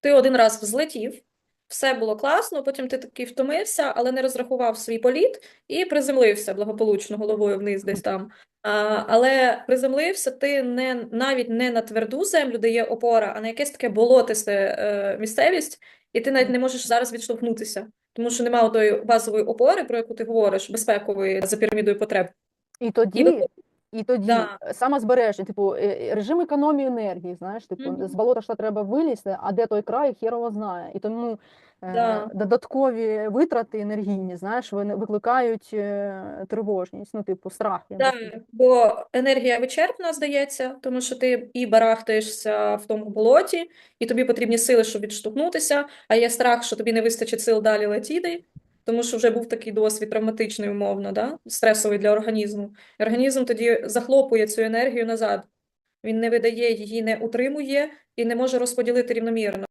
Ти один раз взлетів, все було класно, потім ти такий втомився, але не розрахував свій політ і приземлився благополучно головою вниз десь там. А, але приземлився ти не навіть не на тверду землю, де є опора, а на якесь таке болотисте е, місцевість, і ти навіть не можеш зараз відштовхнутися, тому що немає тої базової опори, про яку ти говориш, безпекової за пірамідою потреб. І тоді, і тоді Да. е, самозбереження, типу, е, е, режим економії енергії, знаєш, типу, Мгм. з болота ж треба вилізти, а де той край, хірово знає. І тому е, додаткові витрати енергійні, знаєш, вони викликають е, тривожність, ну, типу, страх. я Так, думаю. бо енергія вичерпна, здається, тому що ти і барахтаєшся в тому болоті, і тобі потрібні сили, щоб відштовхнутися, а є страх, що тобі не вистачить сил далі летіти, тому що вже був такий досвід травматичний, умовно, да? стресовий для організму. І Організм тоді захлопує цю енергію назад. Він не видає її, не утримує і не може розподілити рівномірно.